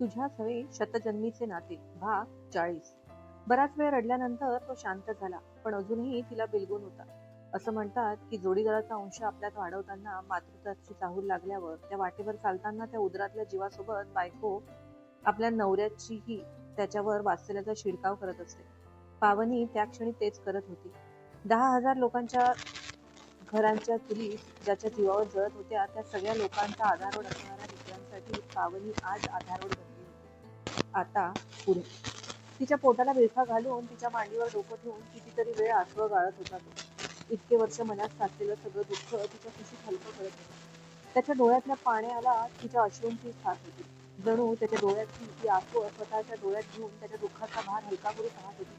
तुझ्या सवे शतजन्मीचे नाते भाग चाळीस. बराच वेळ रडल्यानंतर तो शांत झाला पण अजूनही तिला बिलगून होता. असं म्हणतात की जोडीदाराचा अंश आपल्यात वाढवताना मातृत्वाची चाहूल लागल्यावर त्या वाटेवर चालताना त्या उदरातल्या जीवासोबत बायको आपल्या नवऱ्याचीही त्याच्यावर वाचलेल्याचा शिडकाव करत असते. पावनी त्या क्षणी तेच करत होती. दहा हजार लोकांच्या घरांच्या चुली ज्याच्या जीवावर जळत होत्या त्या सगळ्या लोकांचा आधारवड असणाऱ्या पावनी आज आधारवर बनली होती. आता पुढे. तिच्या पोटाला विळखा घालून तिच्या मांडीवर डोकं ठेवून कितीतरी वेळ आसवं गाळत होता तो. इतके वर्ष मनात साचलेलं सगळं दुःख तिच्या खुशीत हलकं करत होतं. त्याच्या डोळ्यातल्या पाण्याला तिच्या अश्रूंची साथ होती. जणू त्याच्या डोळ्यातली ती आसू स्वतःच्या डोळ्यात घेऊन त्याच्या दुःखाचा भार हलका करू पाहत होती.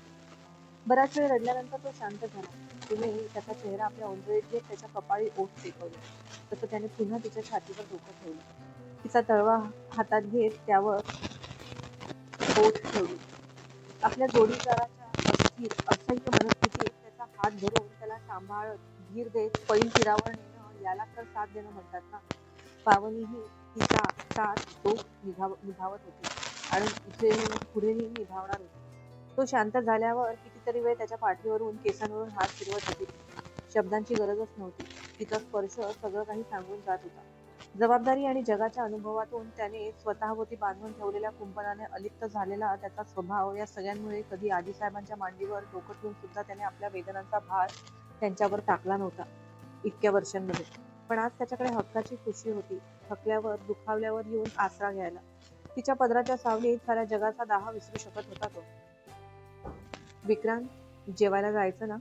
बराच वेळ रडल्यानंतर तो शांत झाला. तिने त्याचा चेहरा आपल्या ओंजळीत घेत त्याच्या कपाळी ओठ टेकवली. तसं त्याने पुन्हा तिच्या छातीवर डोकं ठेवलं. तिचा तळवा हातात घेत त्यावर बोट ठेवली. आपल्या जोडीदाराच्या अस्थिर असह्य मनस्थितीत त्याचा हात धरून त्याला सांभाळत धीर देत पैल तीरावर नेणं याला तर साथ देणं म्हणतात ना. पावनीही तिचा साथ तो निभाव निभावत होती. आणि इथे पुढेही निभावणार होती. तो शांत झाल्यावर कितीतरी वेळ त्याच्या पाठीवरून केसांवरून हात फिरवत होती. शब्दांची गरजच नव्हती. तिचा स्पर्श सगळं काही सांगून जात होता. जबाबदारी आणि जगाच्या अनुभवातून त्याने स्वतःभोवती बांधून ठेवलेल्या कुंपणाने अलिप्त झालेला त्याचा स्वभाव या सगळ्यांमुळे कधी आजीसाहेबांच्या मांडीवर डोकं ठेवून सुद्धा त्याने आपल्या वेदनांचा भार त्यांच्यावर टाकला नव्हता इतक्या वर्षांमध्ये. पण आज त्याच्याकडे हक्काची खुशी होती थकल्यावर दुखावल्यावर येऊन आसरा घ्यायला. तिच्या पदराच्या सावलीत साऱ्या जगाचा दहा विसरू शकत होता तो. विक्रांत जेवायला जायचं ना?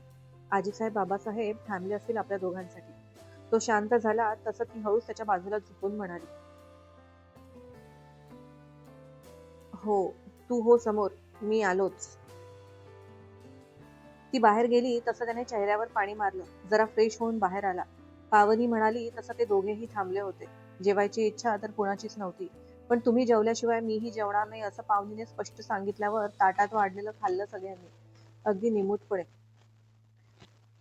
आजीसाहेब बाबासाहेब थांबले असतील आपल्या दोघांसाठी. तो शांत झाला तसं ती हळूच त्याच्या बाजूला झुकून म्हणाली. हो तू हो समोर मी आलोच. ती बाहेर गेली तसं त्याने चेहऱ्यावर पाणी मारलं जरा फ्रेश होऊन बाहेर आला. पावनी म्हणाली तसं ते दोघेही थांबले होते. जेवायची इच्छा तर कुणाचीच नव्हती. पण तुम्ही जेवल्याशिवाय मीही जेवणार नाही असं पावनीने स्पष्ट सांगितल्यावर ताटात वाढलेलं खाल्लं सगळ्यांनी. अगदी निमूटपणे.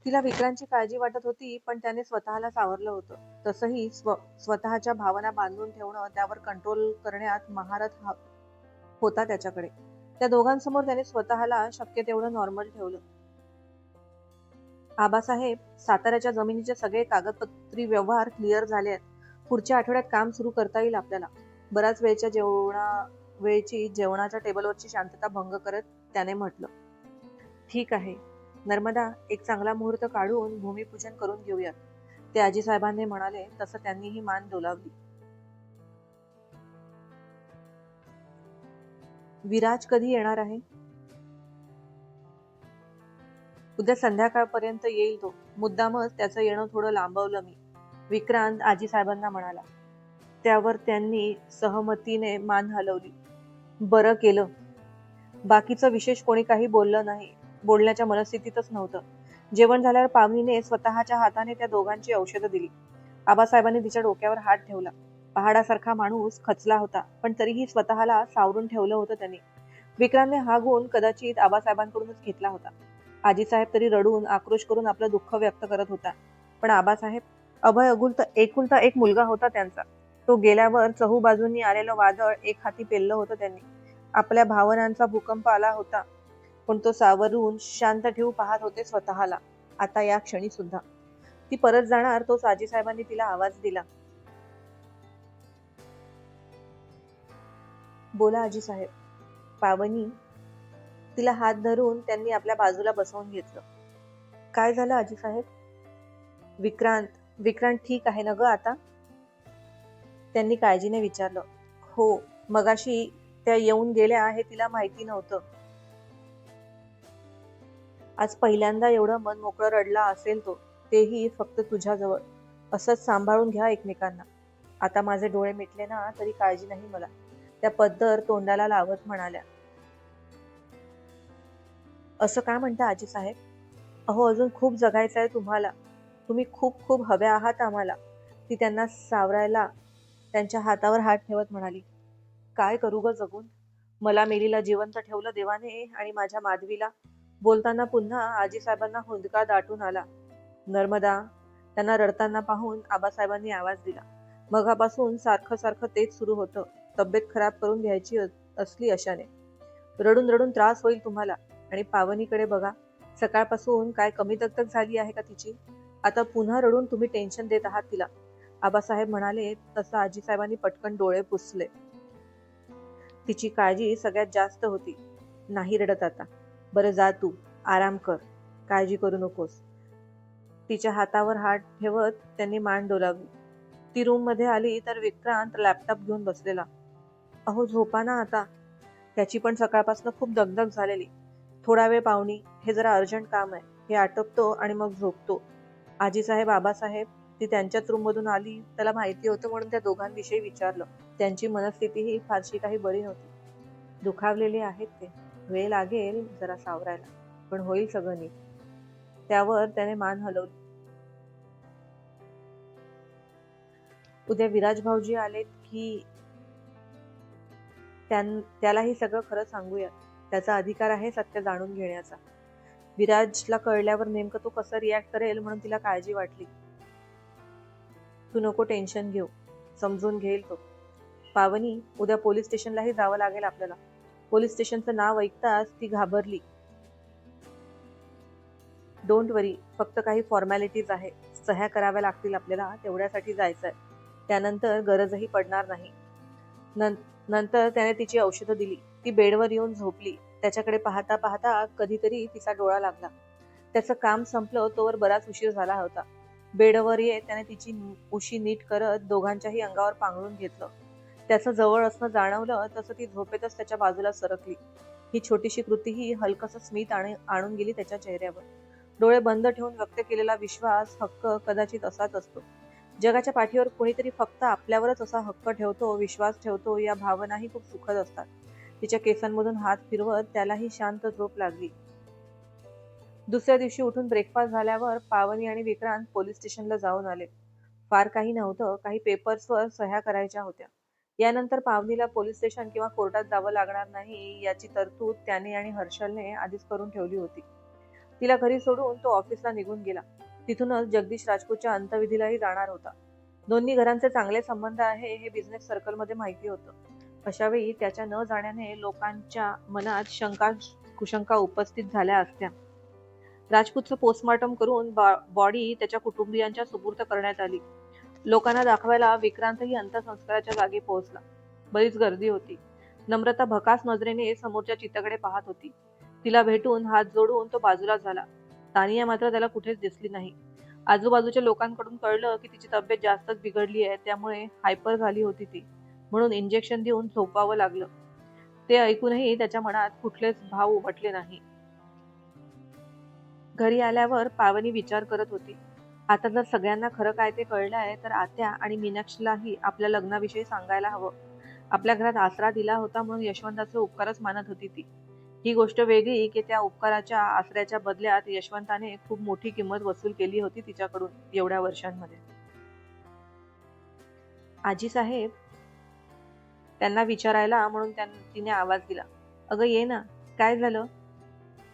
तिला विक्रांतची काळजी वाटत होती पण त्याने स्वतःला सावरलं होतं. तसंही स्व स्वतःच्या भावना बांधून ठेवणं त्यावर कंट्रोल करण्यात महारथ हा- होता त्याच्याकडे. त्या दोघांसमोर त्याने स्वतःला शक्य तेवढं नॉर्मल ठेवलं. आबासाहेब साताऱ्याच्या जमिनीचे सगळे कागदपत्री व्यवहार क्लिअर झाले आहेत. पुढच्या आठवड्यात काम सुरू करता येईल आपल्याला. बराच वेळच्या जेवणा वेळची जेवणाच्या टेबलवरची शांतता भंग करत त्याने म्हटलं ठीक आहे. नर्मदा एक चांगला मुहूर्त काढून भूमिपूजन करून घेऊयात. ते आजी साहेबांनी म्हणाले तसं त्यांनीही मान डोलावली. विराज कधी येणार आहे? उद्या संध्याकाळपर्यंत येईल तो. मुद्दामच त्याचं येणं थोडं लांबवलं मी. विक्रांत आजी साहेबांना म्हणाला. त्यावर त्यांनी सहमतीने मान हलवली. बरं केलं. बाकीचं विशेष कोणी काही बोललं नाही. बोलण्याच्या मनस्थितीतच नव्हतं. जेवण झाल्यावर पावनीने स्वतःच्या हाताने त्या दोघांची औषधं दिली. आबासाहेबांनी तिच्या डोक्यावर हात ठेवला. पहाडासारखा माणूस खचला होता पण तरीही स्वतःला सावरून ठेवलं होतं त्याने. विक्रांतने हा गुण कदाचित आबासाहेबांकडूनच घेतला होता. आजीसाहेब तरी रडून आक्रोश करून आपलं दुःख व्यक्त करत होता. पण आबासाहेब अभय अगुलता एकुलता एक मुलगा होता त्यांचा. तो गेल्यावर चहू बाजूंनी आलेलं वादळ एक हाती पेललं होतं त्यांनी. आपल्या भावनांचा भूकंप आला होता. पण तो सावरून शांत ठेवू पाहत होते स्वतःला. आता या क्षणी सुद्धा. ती परत जाणार तोच आजीसाहेबांनी तिला आवाज दिला. बोला आजीसाहेब पावनी तिला हात धरून त्यांनी आपल्या बाजूला बसवून घेतलं. काय झालं आजीसाहेब विक्रांत विक्रांत ठीक आहे ना ग आता? त्यांनी काळजीने विचारलं. हो मगाशी त्या येऊन गेल्या हे तिला माहिती नव्हतं. आज पहिल्यांदा एवढं मन मोकळं रडला असेल तो तेही फक्त तुझ्याजवळ. असंच सांभाळून घ्या एकमेकांना. आता माझे डोळे मिटले ना तरी काळजी नाही मला. त्या पद्धर तोंडाला लावत म्हणाल्या. असं का म्हणता आजी साहेब? अहो अजून खूप जगायचं आहे तुम्हाला. तुम्ही खूप खूप हव्या आहात आम्हाला. ती त्यांना सावरायला त्यांच्या हातावर हात ठेवत म्हणाली. काय करू ग जगून? मला मेलीला जिवंत ठेवलं देवाने आणि माझ्या माधवीला. बोलताना पुन्हा आजीसाहेबांना हुंदका दाटून आला. नर्मदा त्यांना रडताना पाहून आबासाहेबांनी आवाज दिला. मगापासून सारखं सारखं तेच सुरू होतं. तब्येत खराब करून घ्यायची असली अशाने. रडून रडून त्रास होईल तुम्हाला आणि पावनीकडे बघा. सकाळपासून काय कमी दगदग झाली आहे का तिची? आता पुन्हा रडून तुम्ही टेन्शन देत आहात तिला. आबासाहेब म्हणाले तसं आजीसाहेबांनी पटकन डोळे पुसले. तिची काळजी सगळ्यात जास्त होती. नाही रडत आता. बरं जा तू आराम कर काळजी करू नकोस. तिच्या हातावर हात ठेवत त्यांनी मान डोलावली ती रूममध्ये आली तर विक्रांत लॅपटॉप घेऊन बसलेला. अहो झोपा ना आता. त्याची पण सकाळपासून खूप दगदग झालेली. थोडा वेळ पाहुणी हे जरा अर्जंट काम आहे. हे आटपतो आणि मग झोपतो. आजीसाहेब आबासाहेब ती त्यांच्याच रूममधून आली. त्याला माहिती होतं म्हणून त्या दोघांविषयी विचारलं. त्यांची मनस्थितीही फारशी काही बरी नव्हती. दुखावलेली आहेत ते. वेळ लागेल जरा सावरायला पण होईल सगळं नीट. त्यावर त्याने मान हलवली. उद्या विराज भाऊजी आलेत की त्यालाही सगळं खरं सांगूया. त्याचा अधिकार आहे सत्य जाणून घेण्याचा. विराजला कळल्यावर नेमकं तो कसं रिॲक्ट करेल म्हणून तिला काळजी वाटली. तू नको टेन्शन घेऊ. समजून घेईल तो. पावनी उद्या पोलीस स्टेशनलाही जावं लागेल आपल्याला. पोलीस स्टेशनचं नाव ऐकताच ती घाबरली. डोंट वरी फक्त काही फॉर्मॅलिटीज आहे. सह्या कराव्या लागतील आपल्याला तेवढ्यासाठी जायचंय. त्यानंतर गरजही पडणार नाही. नं- नंतर त्याने तिची औषधं दिली. ती बेडवर येऊन झोपली. त्याच्याकडे पाहता पाहता कधीतरी तिचा डोळा लागला. त्याचं काम संपलं तोवर बराच उशीर झाला होता. बेडवर येत त्याने तिची उशी नीट करत दोघांच्याही अंगावर पांघरून घेतलं. त्याचं जवळ असणं जाणवलं तसं ती झोपेतच त्याच्या बाजूला सरकली. ही छोटीशी कृतीही हलकस स्मित आणून गेली त्याच्या चेहऱ्यावर. डोळे बंद ठेवून व्यक्त केलेला विश्वास हक्क कदाचित असाच असतो. जगाच्या पाठीवर कोणीतरी फक्त आपल्यावरच असा हक्क ठेवतो विश्वास ठेवतो या भावनाही खूप सुखद असतात. तिच्या केसांमधून हात फिरवत त्यालाही शांत झोप लागली. दुसऱ्या दिवशी उठून ब्रेकफास्ट झाल्यावर पावनी आणि विक्रांत पोलीस स्टेशनला जाऊन आले. फार काही नव्हतं काही पेपर्सवर सह्या करायच्या होत्या. यानंतर पावनीला पोलीस स्टेशन किंवा कोर्टात जावं लागणार नाही याची तरतूद त्याने आणि हर्षलने आधीच करून ठेवली होती. तिला घरी सोडून तो ऑफिसला निघून गेला. तिथूनच जगदीश राजपूतच्या अंतविधीलाही जाणार होता. दोन्ही घरांचे चांगले संबंध आहे हे बिझनेस सर्कलमध्ये माहिती होतं. अशावेळी त्याच्या न जाण्याने लोकांच्या मनात शंका कुशंका उपस्थित झाल्या असत्या. राजपूतचं पोस्टमॉर्टम करून बॉडी त्याच्या कुटुंबियांच्या सुपूर्त करण्यात आली. लोकांना दाखवायला विक्रांतही अंत्यसंस्काराच्या जागी पोहोचला. बरीच गर्दी होती. नम्रता भकास नजरेने समोरच्या चित्ताकडे पाहत होती. तिला भेटून हात जोडून तो बाजूला झाला. तानिया मात्र त्याला कुठेच दिसली नाही. आजूबाजूच्या लोकांकडून कळलं की तिची तब्येत जास्तच बिघडली आहे त्यामुळे हायपर झाली होती ती. म्हणून इंजेक्शन देऊन झोपावं लागलं. ते ऐकूनही त्याच्या मनात कुठलेच भाव उमटले नाही. घरी आल्यावर पावनी विचार करत होती. आता जर सगळ्यांना खरं काय ते कळलं आहे तर आत्या आणि मीनाक्षीलाही आपल्या लग्नाविषयी सांगायला हवं. आपल्या घरात आसरा दिला होता म्हणून यशवंताचे उपकारच मानत होती ती. ही गोष्ट वेगळी की त्या उपकाराच्या आसऱ्याच्या बदल्यात यशवंताने खूप मोठी किंमत वसूल केली होती तिच्याकडून एवढ्या वर्षांमध्ये. आजी साहेब त्यांना विचारायला म्हणून तिने आवाज दिला. अगं ये ना काय झालं?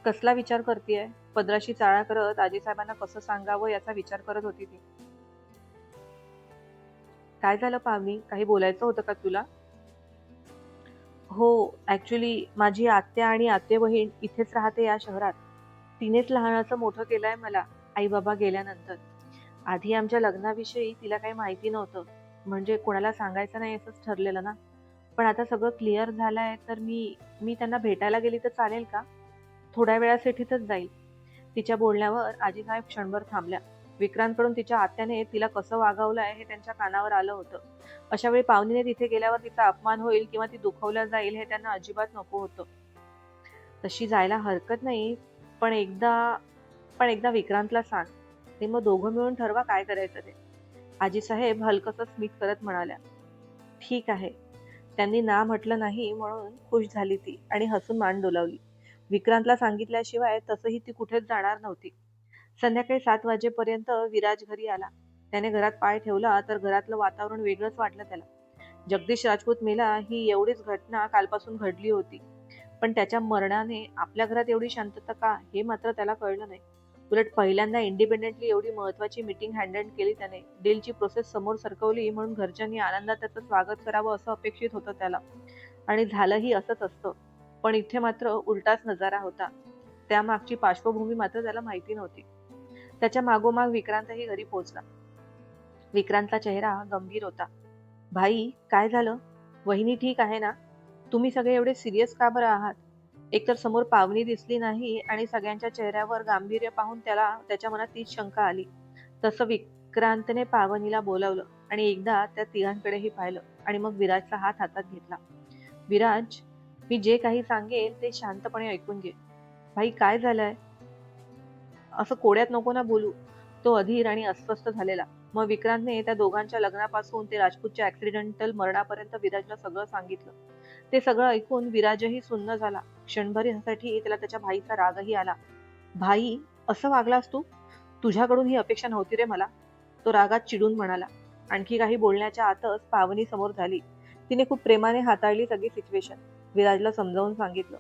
कसला विचार करतेय? पदराशी चाळा करत आजीसाहेबांना कसं सांगावं याचा विचार करत होती ती. काय झालं पावनी काही बोलायचं होतं का तुला? हो ऍक्च्युली माझी आत्या आणि आत्ते बहीण इथेच राहते या शहरात. तिनेच लहानाचं मोठं केलंय मला आई बाबा गेल्यानंतर. आधी आमच्या लग्नाविषयी तिला काही माहिती नव्हतं म्हणजे कोणाला सांगायचं नाही असंच ठरलेलं ना. पण आता सगळं क्लिअर झालंय तर मी मी त्यांना भेटायला गेली तर चालेल का? थोड्या वेळासाठीच जाईल. तिच्या बोलण्यावर आजीसाहेब क्षणभर थांबल्या. विक्रांतकडून तिच्या आत्याने तिला कसं वागवलंय हे त्यांच्या कानावर आलं होतं. अशा वेळी पाहुणीने तिथे गेल्यावर तिचा अपमान होईल किंवा ती दुखवल्या जाईल हे त्यांना अजिबात नको होतं. तशी जायला हरकत नाही पण एकदा पण एकदा विक्रांतला सांग. ते मग दोघं मिळून ठरवा काय करायचं ते. आजीसाहेब हलकस स्मित करत म्हणाल्या ठीक आहे. त्यांनी ना म्हटलं नाही म्हणून खुश झाली ती आणि हसून मान डोलावली. विक्रांतला सांगितल्याशिवाय तसंही ती कुठेच जाणार नव्हती. संध्याकाळी सात वाजेपर्यंत विराज घरी आला. त्याने घरात पाय ठेवला तर घरातलं वातावरण वेगळंच वाटलं त्याला. जगदीश राजपूत मेला ही एवढीच घटना कालपासून घडली होती. पण त्याच्या मरणाने आपल्या घरात एवढी शांतता का हे मात्र त्याला कळलं नाही. उलट पहिल्यांदा इंडिपेंडेंटली एवढी महत्वाची मीटिंग हँडल केली त्याने. डीलची प्रोसेस समोर सरकवली म्हणून घरच्यांनी आनंदात त्याचं स्वागत करावं असं अपेक्षित होतं त्याला. आणि झालंही असंच असतं. पण इथे मात्र उलटाच नजारा होता. त्यामागची पार्श्वभूमी मात्र त्याला माहिती नव्हती. त्याच्या मागोमाग विक्रांतही घरी पोहोचला. विक्रांतचा चेहरा गंभीर होता. भाई काय झालं? वहिनी ठीक आहे ना? तुम्ही सगळे एवढे सिरियस का बरं आहात? एकतर समोर पावनी दिसली नाही आणि सगळ्यांच्या चेहऱ्यावर गांभीर्य पाहून त्याला त्याच्या मनात तीच शंका आली. तसं विक्रांतने पावनीला बोलावलं आणि एकदा त्या तिघांकडेही पाहिलं आणि मग विराजचा हात हातात घेतला. विराज मी जे काही सांगेल ते शांतपणे ऐकून घे. भाई काय झालंय? असं कोड्यात नको ना बोलू. तो अधीर आणि अस्वस्थ झालेला. मग विक्रांतने त्या दोघांच्या लग्नापासून ते राजपूतच्या ऍक्सिडेंटल मरणापर्यंत विराजला सगळं सांगितलं. ते सगळं ऐकून विराजही सुन्न झाला. क्षणभरीसाठी त्याला त्याच्या भाईचा रागही आला. भाई असं वागलास तू? तुझ्याकडून ही अपेक्षा नव्हती रे मला. तो रागात चिडून म्हणाला. आणखी काही बोलण्याच्या आतच पावनी समोर झाली. तिने खूप प्रेमाने हाताळली सगळी सिच्युएशन विराजला समजावून सांगितलं.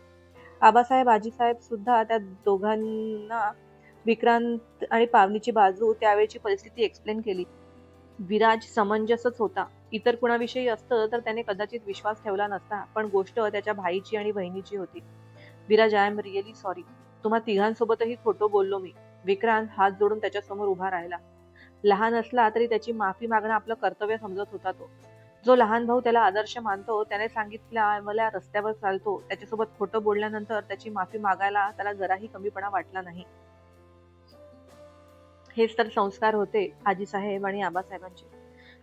आबासाहेब आजीसाहेब सुद्धा त्या दोघांना विक्रांत आणि पावनीची बाजू त्यावेळची परिस्थिती एक्सप्लेन केली. विराज समंजसच होता. इतर कुणाविषयी असतं तर त्याने कदाचित विश्वास ठेवला नसता पण गोष्ट त्याच्या भाईची आणि बहिणीची होती. Viraj I am really sorry तुम्हा तिघांसोबतही खोटं बोललो मी. विक्रांत हात जोडून त्याच्यासमोर उभा राहिला. लहान असला तरी त्याची माफी मागणं आपलं कर्तव्य समजत होता तो. जो लहान भाऊ त्याला आदर्श मानतो त्याने सांगितलं मला रस्त्यावर चालतो. त्याच्यासोबत खोटं बोलल्यानंतर त्याची माफी मागायला त्याला जराही कमीपणा वाटला नाही. हेच तर संस्कार होते आजीसाहेब आणि आबासाहेबांचे.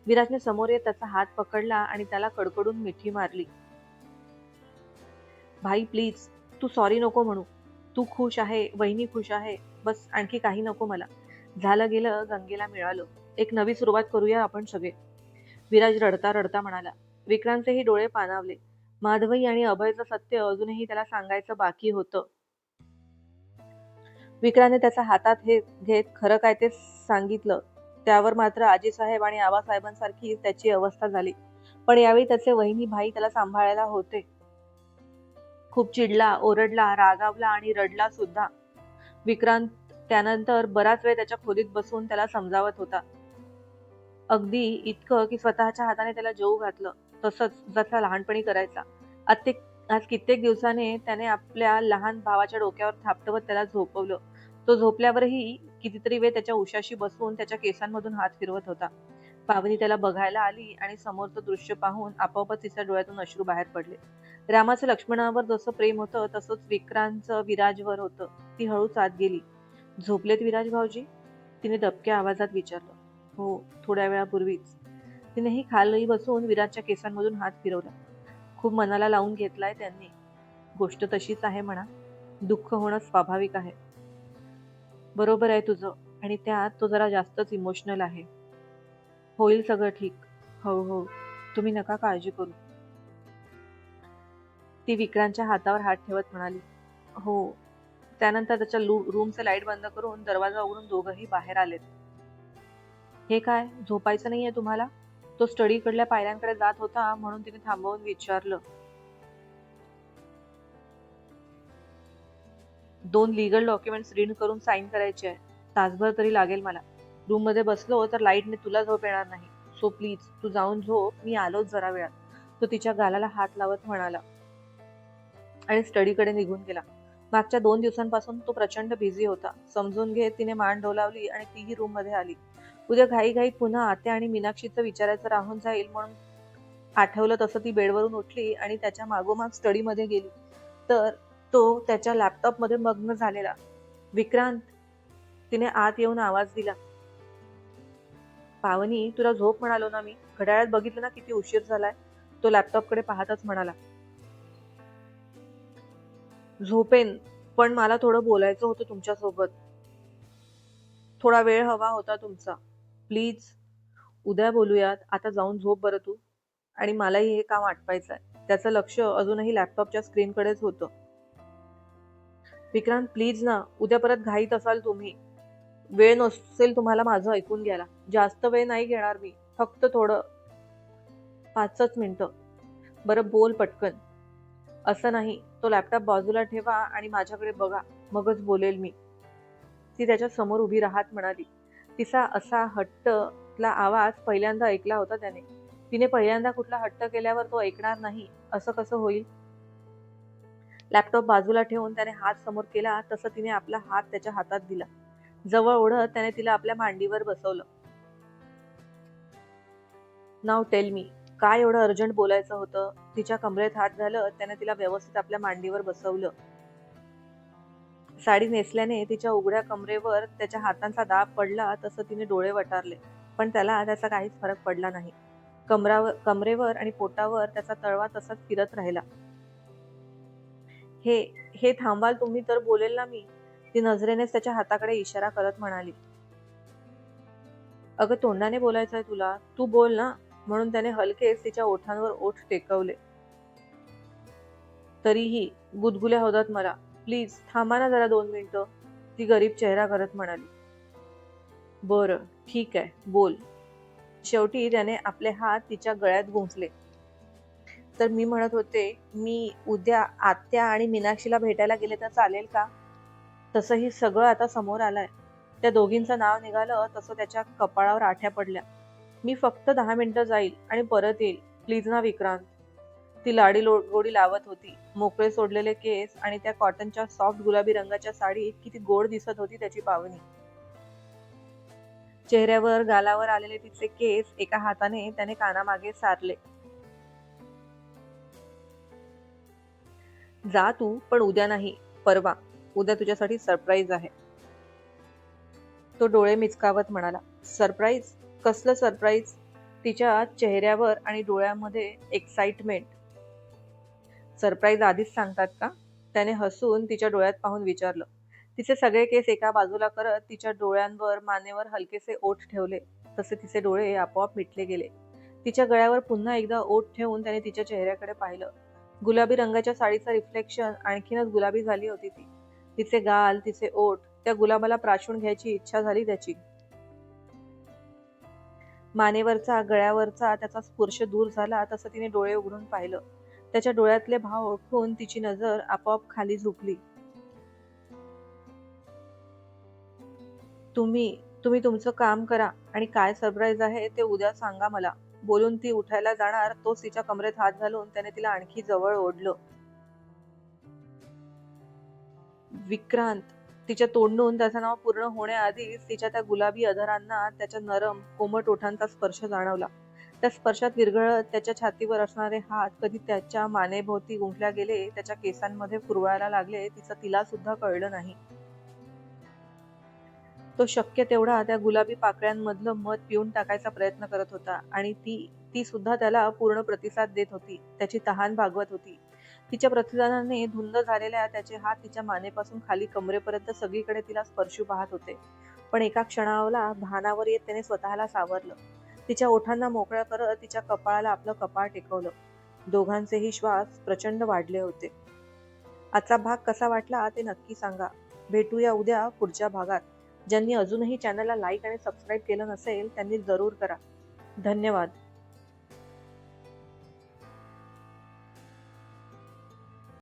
विराजने समोर येत त्याचा हात पकडला आणि त्याला कडकडून मिठी मारली. भाई प्लीज तू सॉरी नको म्हणू. तू खुश आहे वहिनी खुश आहे बस आणखी काही नको मला. झालं गेलं गंगेला मिळालं. एक नवी सुरुवात करूया आपण सगळे. विराज रडता रडता म्हणाला विक्रांतचेही डोळे पाणावले. माधवी आणि अभयचं सत्य अजूनही त्याला सांगायचं बाकी होतं. विक्रांतने त्याचा हातात हे घेत खरं काय ते सांगितलं. त्यावर मात्र आजीसाहेब आणि आबासाहेबांसारखी त्याची अवस्था झाली. पण यावेळी त्याचे वहिनी भाई त्याला सांभाळायला होते. खूप चिडला ओरडला रागावला आणि रडला सुद्धा. विक्रांत त्यानंतर बराच वेळ त्याच्या खोलीत बसून त्याला समजावत होता. अगदी इतकं की स्वतःच्या हाताने त्याला जेऊ घातलं तसंच जसा लहानपणी करायचा. आत्ते आज कित्येक दिवसाने त्याने आपल्या लहान भावाच्या डोक्यावर थापटवत त्याला झोपवलं. तो झोपल्यावरही कितीतरी वेळ त्याच्या उशाशी बसून त्याच्या केसांमधून हात फिरवत होता. पावनी त्याला बघायला आली आणि समोरचं दृश्य पाहून आपोआपच तिच्या डोळ्यातून अश्रू बाहेर पडले. रामाचं लक्ष्मणावर जसं प्रेम होतं तसंच विक्रांतचं विराजवर होतं. ती हळूच आत गेली. झोपलेत विराज भाऊजी? तिने दबक्या आवाजात विचारलं. हो थोड्या वेळापूर्वीच. तिनेही खाली बसून विराटच्या केसांमधून हात फिरवला. खूप मनाला लावून घेतलाय त्यांनी. गोष्ट तशीच आहे म्हणा. दुःख होणं स्वाभाविक आहे. बरोबर आहे तुझं आणि त्यात तो जरा जास्तच इमोशनल आहे. होईल सगळं ठीक. हो हो. तुम्ही नका काळजी करू. ती विक्रांतच्या हातावर हात ठेवत म्हणाली हो. त्यानंतर त्याच्या रूमचं लाइट बंद करून दरवाजा उघडून दोघंही बाहेर आलेत. हे काय? झोपायचं नाहीये तुम्हाला? तो स्टडी कडल्या पायऱ्यांकडे जात होता म्हणून तिने थांबवून विचारलं. दोन लिगल डॉक्युमेंट्स रीड करून साईन करायचे आहे तासभर तरी लागेल मला. रूममध्ये बसलो तर लाईटने तुला झोप येणार नाही. सो प्लीज तू जाऊन झोप. मी आलोच जरा वेळात. तो तिच्या गालाला हात लावत म्हणाला. आणि स्टडीकडे निघून गेला. मागच्या दोन दिवसांपासून तो प्रचंड बिझी होता. समजून घेत तिने मान डोलावली आणि तीही रूममध्ये आली. उद्या घाईघाईत पुन्हा आत्या आणि मीनाक्षीचं विचारायचं राहून जाईल म्हणून आठवलं तसं ती बेडवरून उठली आणि त्याच्या मागोमाग स्टडीमध्ये गेली. तर तो त्याच्या लॅपटॉपमध्ये मग्न झालेला. विक्रांत तिने आत येऊन आवाज दिला. पावनी तुला झोप म्हणालो ना मी. घड्याळात बघितलं ना किती उशीर झालाय? तो लॅपटॉपकडे पाहतच म्हणाला. झोपेन. पण मला थोडं बोलायचं होतं तुमच्यासोबत. थोडा वेळ हवा होता तुमचा. प्लीज उद्या बोलूयात. आता जाऊन झोप बरं तू. आणि मलाही हे काम आटपायचं आहे त्याचं लक्ष अजूनही लॅपटॉपच्या स्क्रीनकडेच होतं. विक्रांत प्लीज ना उद्या परत घाईत असाल तुम्ही. वेळ नसेल तुम्हाला माझं ऐकून घ्यायला. जास्त वेळ नाही घेणार मी. फक्त थोडं पाचच मिनटं. बरं बोल पटकन. असं नाही. तो लॅपटॉप बाजूला ठेवा आणि माझ्याकडे बघा. मगच बोलेल मी. ती त्याच्यासमोर उभी राहत म्हणाली. तिचा असा हट्टला आवाज पहिल्यांदा ऐकला होता त्याने. तिने पहिल्यांदा कुठला हट्ट केल्यावर तो ऐकणार नाही. असं कसं होईल? लॅपटॉप बाजूला ठेवून त्याने हात समोर केला तसं तिने आपला हात त्याच्या हातात दिला. जवळ ओढत त्याने तिला आपल्या मांडीवर बसवलं. नाव टेल मी काय एवढं अर्जंट बोलायचं होतं? तिच्या कमरेत हात घालत त्याने तिला व्यवस्थित आपल्या मांडीवर बसवलं. साडी नेसल्याने तिच्या उघड्या कमरेवर त्याच्या हातांचा दाब पडला तसं तिने डोळे वटारले. पण त्याला त्याचा काहीच फरक पडला नाही. कमरावर कमरेवर आणि पोटावर त्याचा तळवा तसाच फिरत राहिला. हे हे थांबाल तुम्ही तर बोलेल ना मी ती नजरेनेच त्याच्या हाताकडे इशारा करत म्हणाली. अगं तोंडाने बोलायचंय तुला. तू बोल ना. म्हणून त्याने हलकेच तिच्या ओठांवर ओठ टेकवले. तरीही गुदगुल्या होतात मला. प्लीज थांबा ना जरा दोन मिनिटं. ती गरीब चेहरा करत म्हणाली. बरं ठीक आहे बोल. शेवटी त्याने आपले हात तिच्या गळ्यात गुंफले. तर मी म्हणत होते मी उद्या आत्या आणि मीनाक्षीला भेटायला गेले तर चालेल का? तसंही सगळं आता समोर आलंय. त्या दोघींचं नाव निघालं तसं त्याच्या कपाळावर आठ्या पडल्या. मी फक्त दहा मिनिटं जाईल आणि परत येईल. प्लीज ना विक्रांत. ती लाडी गोडी लावत होती. मोकळे सोडलेले केस आणि त्या कॉटनच्या सॉफ्ट गुलाबी रंगाच्या साडीत किती गोड दिसत होती त्याची पावनी. चेहऱ्यावर गालावर आलेले तिचे केस एका हाताने त्याने कानामागे सारले. जा तू पण उद्या नाही. परवा. उद्या तुझ्यासाठी सरप्राईज आहे. तो डोळे मिचकावत म्हणाला सरप्राईज कसलं सरप्राईज तिच्या चेहऱ्यावर आणि डोळ्यामध्ये एक्साइटमेंट सरप्राईज आधीच सांगतात का? त्याने हसून तिच्या डोळ्यात पाहून विचारलं. तिचे सगळे केस एका बाजूला करत तिच्या डोळ्यांवर मानेवर हलकेसे ओठ ठेवले. तसे तिचे डोळे आपोआप मिटले गेले. तिच्या गळ्यावर पुन्हा एकदा ओठ ठेवून त्याने तिच्या चेहऱ्याकडे पाहिलं. गुलाबी रंगाच्या साडीचं रिफ्लेक्शन आणखीनच गुलाबी झाली होती ती. तिचे गाल तिचे ओठ त्या गुलाबाला प्राशून घ्यायची इच्छा झाली त्याची. मानेवरचा गळ्यावरचा त्याचा स्पर्श दूर झाला तसं तिने डोळे उघडून पाहिलं. त्याच्या डोळ्यातले भाव ओळखून तिची नजर आपोआप खाली झुकली. तुम्ही तुम्ही तुमचं काम करा आणि काय सरप्राईज आहे ते उद्या सांगा मला. बोलून ती उठायला जाणार तोच तिच्या कमरेत हात घालून त्याने तिला आणखी जवळ ओढलं. विक्रांत तिच्या तोंडून त्याचं नाव पूर्ण होण्याआधीच तिच्या त्या गुलाबी अधरांना त्याच्या नरम कोमट ओठांचा स्पर्श जाणवला. त्या स्पर्शात विरघळत त्याच्या छातीवर असणारे हात कधी त्याच्या मानेभोवती गुंफल्या गेले त्याच्या केसांमध्ये फुरवायला लागले तिचं तिला सुद्धा कळलं नाही. तो शक्य तेवढा त्या गुलाबी पाकळ्यांमधलं मध पिऊन टाकायचा प्रयत्न करत होता आणि ती ती सुद्धा त्याला पूर्ण प्रतिसाद देत होती. त्याची तहान भागवत होती. तिच्या प्रतिदानाने धुंद झालेल्या त्याचे हात तिच्या मानेपासून खाली कमरेपर्यंत सगळीकडे तिला स्पर्शू पाहत होते. पण एका क्षणाला भानावर येत त्याने स्वतःला सावरलं. तिच्या ओठांना मोकळ्या करत तिच्या कपाळाला आपलं कपाळ टेकवलं. दोघांचेही श्वास प्रचंड वाढले होते. आजचा भाग कसा वाटला ते नक्की सांगा. भेटूया उद्या पुढच्या भागात. ज्यांनी अजूनही चॅनलला लाईक आणि सबस्क्राईब केलं नसेल त्यांनी जरूर करा. धन्यवाद.